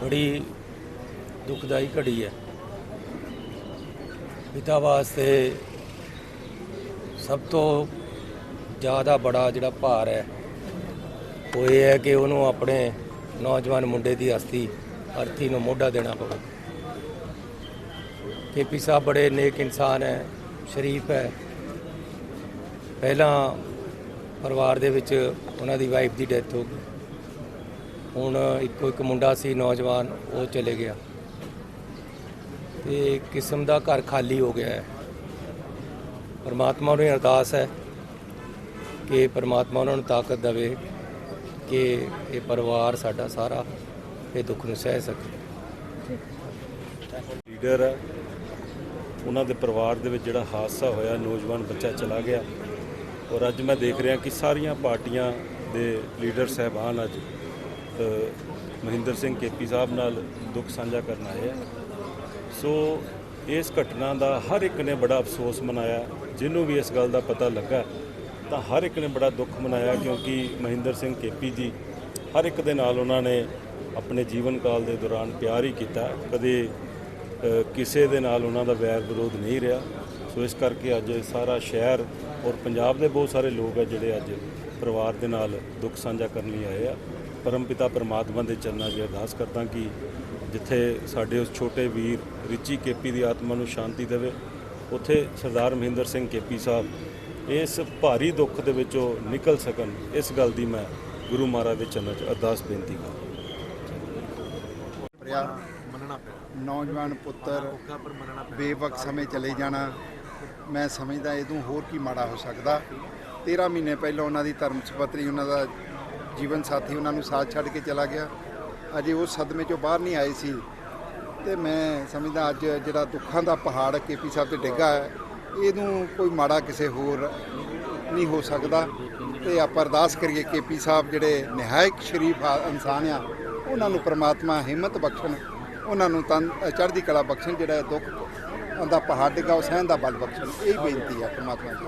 ਬੜੀ ਦੁਖਦਾਈ ਘੜੀ ਹੈ। ਪਿਤਾ ਵਾਸਤੇ ਸਭ ਤੋਂ ਜ਼ਿਆਦਾ ਬੜਾ ਜਿਹੜਾ ਭਾਰ ਹੈ, ਉਹ ਇਹ ਹੈ ਕਿ ਉਹਨੂੰ ਆਪਣੇ ਨੌਜਵਾਨ ਮੁੰਡੇ ਦੀ ਅਸਥੀ, ਅਰਥੀ ਨੂੰ ਮੋਢਾ ਦੇਣਾ ਪਵੇ। ਕੇਪੀ ਸਾਹਿਬ ਬੜੇ ਨੇਕ ਇਨਸਾਨ ਹੈ, ਸ਼ਰੀਫ ਹੈ। ਪਹਿਲਾਂ ਪਰਿਵਾਰ ਦੇ ਵਿੱਚ ਉਹਨਾਂ ਦੀ ਵਾਈਫ ਦੀ ਡੈਥ ਹੋ ਗਈ। ਹੁਣ ਇੱਕੋ ਇੱਕ ਮੁੰਡਾ ਸੀ, ਨੌਜਵਾਨ, ਉਹ ਚਲੇ ਗਿਆ। ਤੇ ਕਿਸਮ ਦਾ ਘਰ ਖਾਲੀ ਹੋ ਗਿਆ ਹੈ। ਪਰਮਾਤਮਾ ਨੂੰ ਅਰਦਾਸ ਹੈ ਕਿ ਪਰਮਾਤਮਾ ਉਹਨਾਂ ਨੂੰ ਤਾਕਤ ਦੇਵੇ ਕਿ ਇਹ ਪਰਿਵਾਰ ਸਾਡਾ ਸਾਰਾ ਇਹ ਦੁੱਖ ਨੂੰ ਸਹਿ ਸਕੇ। ਲੀਡਰ ਉਹਨਾਂ ਦੇ ਪਰਿਵਾਰ ਦੇ ਵਿੱਚ ਜਿਹੜਾ ਹਾਦਸਾ ਹੋਇਆ, ਨੌਜਵਾਨ ਬੱਚਾ ਚਲਾ ਗਿਆ। ਔਰ ਅੱਜ ਮੈਂ ਦੇਖ ਰਿਹਾ ਕਿ ਸਾਰੀਆਂ ਪਾਰਟੀਆਂ ਦੇ ਲੀਡਰ ਸਹਿਬਾਨ ਅੱਜ ਮਹਿੰਦਰ ਸਿੰਘ ਕੇਪੀ ਸਾਹਿਬ ਨਾਲ ਦੁੱਖ ਸਾਂਝਾ ਕਰਨ ਆਏ ਆ। ਸੋ ਇਸ ਘਟਨਾ ਦਾ ਹਰ ਇੱਕ ਨੇ ਬੜਾ ਅਫਸੋਸ ਮਨਾਇਆ। ਜਿਹਨੂੰ ਵੀ ਇਸ ਗੱਲ ਦਾ ਪਤਾ ਲੱਗਾ, ਤਾਂ ਹਰ ਇੱਕ ਨੇ ਬੜਾ ਦੁੱਖ ਮਨਾਇਆ ਕਿਉਂਕਿ ਮਹਿੰਦਰ ਸਿੰਘ ਕੇਪੀ ਜੀ ਹਰ ਇੱਕ ਦੇ ਨਾਲ ਉਹਨਾਂ ਨੇ ਆਪਣੇ ਜੀਵਨ ਕਾਲ ਦੇ ਦੌਰਾਨ ਪਿਆਰ ਹੀ ਕੀਤਾ। ਕਦੇ ਕਿਸੇ ਦੇ ਨਾਲ ਉਹਨਾਂ ਦਾ ਵੈਰ ਵਿਰੋਧ ਨਹੀਂ ਰਿਹਾ। ਸੋ ਇਸ ਕਰਕੇ ਅੱਜ ਸਾਰਾ ਸ਼ਹਿਰ ਔਰ ਪੰਜਾਬ ਦੇ ਬਹੁਤ ਸਾਰੇ ਲੋਕ ਆ ਜਿਹੜੇ ਅੱਜ ਪਰਿਵਾਰ ਦੇ ਨਾਲ ਦੁੱਖ ਸਾਂਝਾ ਕਰਨ ਲਈ ਆਏ ਆ। ਪਰਮਪਿਤਾ ਪਰਮਾਤਮਾ ਦੇ ਚਰਨਾਂ 'ਚ ਅਰਦਾਸ ਕਰਦਾ ਕਿ ਜਿੱਥੇ ਸਾਡੇ ਉਸ ਛੋਟੇ ਵੀਰ ਰਿਚੀ ਕੇਪੀ ਦੀ ਆਤਮਾ ਨੂੰ ਸ਼ਾਂਤੀ ਦੇਵੇ, ਉੱਥੇ ਸਰਦਾਰ ਮਹਿੰਦਰ ਸਿੰਘ ਕੇਪੀ ਸਾਹਿਬ ਇਸ ਭਾਰੀ ਦੁੱਖ ਦੇ ਵਿੱਚੋਂ ਨਿਕਲ ਸਕਣ, ਇਸ ਗੱਲ ਦੀ ਮੈਂ ਗੁਰੂ ਮਹਾਰਾਜ ਦੇ ਚਰਨਾਂ 'ਚ ਅਰਦਾਸ ਬੇਨਤੀ ਕਰਦਾ ਪ੍ਰਿਆ, ਨੌਜਵਾਨ ਪੁੱਤਰ, ਬੇਵਕ ਸਮੇਂ ਚਲੇ ਜਾਣਾ। ਮੈਂ ਸਮਝਦਾ ਇਹ ਤੋਂ ਹੋਰ ਕੀ ਮਾੜਾ ਹੋ ਸਕਦਾ। 13 ਮਹੀਨੇ ਪਹਿਲਾਂ ਉਹਨਾਂ ਦੀ ਧਰਮ ਸੁਪਤਰੀ, ਉਹਨਾਂ ਦਾ ਜੀਵਨ ਸਾਥੀ ਉਹਨਾਂ ਨੂੰ ਸਾਥ ਛੱਡ ਕੇ ਚਲਾ ਗਿਆ। ਅਜੇ ਉਹ ਸਦਮੇ ਚੋਂ ਬਾਹਰ ਨਹੀਂ ਆਏ ਸੀ। ਤੇ ਮੈਂ ਸਮਝਦਾ ਅੱਜ ਜਿਹੜਾ ਦੁੱਖਾਂ ਦਾ ਪਹਾੜ ਕੇਪੀ ਸਾਹਿਬ ਤੇ ਡਿੱਗਾ ਹੈ, ਇਹਨੂੰ ਕੋਈ ਮਾੜਾ ਕਿਸੇ ਹੋਰ ਨਹੀਂ ਹੋ ਸਕਦਾ। ਤੇ ਆਪਾਂ ਅਰਦਾਸ ਕਰੀਏ ਕੇਪੀ ਸਾਹਿਬ ਜਿਹੜੇ ਨਿਹਾਇਕ ਸ਼ਰੀਫ ਆ- ਇਨਸਾਨ ਆ, ਉਹਨਾਂ ਨੂੰ ਪ੍ਰਮਾਤਮਾ ਹਿੰਮਤ ਬਖਸ਼ਣ, ਉਹਨਾਂ ਨੂੰ ਤਨ ਚੜ੍ਹਦੀ ਕਲਾ ਬਖਸ਼ਣ, ਜਿਹੜਾ ਦੁੱਖ ਦਾ ਪਹਾੜ ਡਿੱਗਾ, ਉਹ ਸਹਿਣ ਦਾ ਬਲ ਬਖਸ਼ਣ, ਇਹ ਬੇਨਤੀ ਆ ਪ੍ਰਮਾਤਮਾ ਜੀ